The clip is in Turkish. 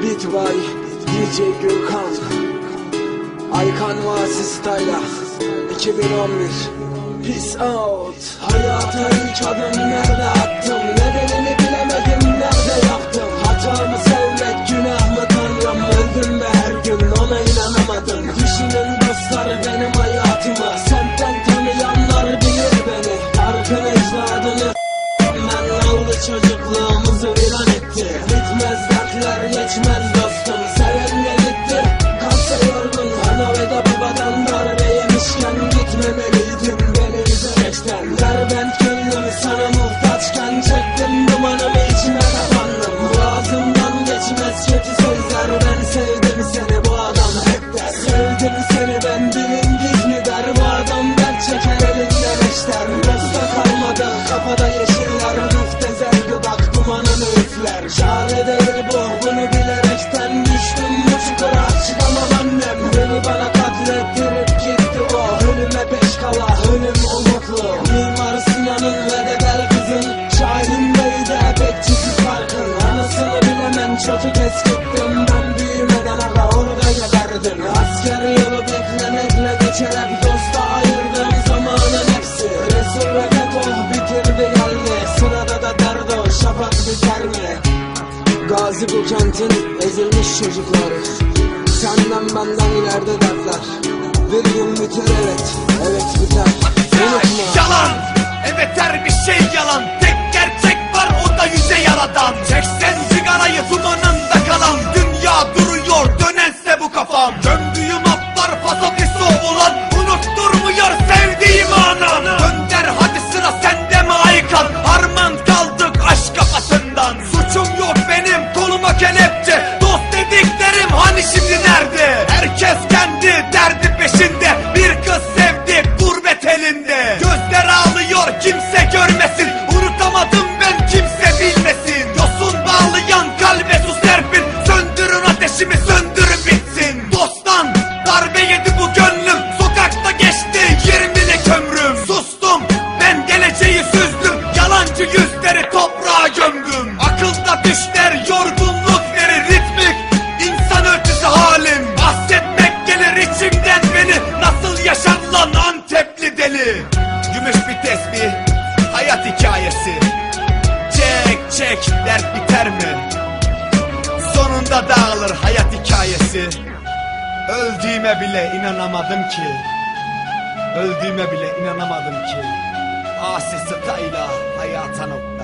Beat by DJ Gürkan Aykan Vasi Style'a 2011 Peace out. Hayata ilk adım nerede attım Nedenini bilemedim. Nerede yaptım Hatamı sevmek günah mı tanrım. Öldüm ve her gün ona inanamadım. Düşünün dostlar benim hayatıma. Semtten tanıyanlar bilir beni. Arkın ecdadını ben. Aldı çocukluğumuzu viran etti Bitmez dertler üfler Çare değil bu bunu bilerekten Düştüm. Bu çukura çıkamam annem. Beni bana katlettirip gitti o. Ölüme peş kala ölüm umutlu. Mimar Sinan'ın ve de gel kızın Şahidindeydi bekçisi farkın. Anasını bilemem çocuk eskittim kentin ezilmiş çocukları. Senden benden ileride dertler. Bir gün biter evet, evet biter. Unutma. Yalan. Evet her bir şey yalan. Tek gerçek var o da yüze yaradan. Çeksen sigarayı dumanında dert biter mi? Sonunda dağılır hayat hikayesi. Öldüğüme bile inanamadım ki. Öldüğüme bile inanamadım ki. Asi Stayla hayata nokta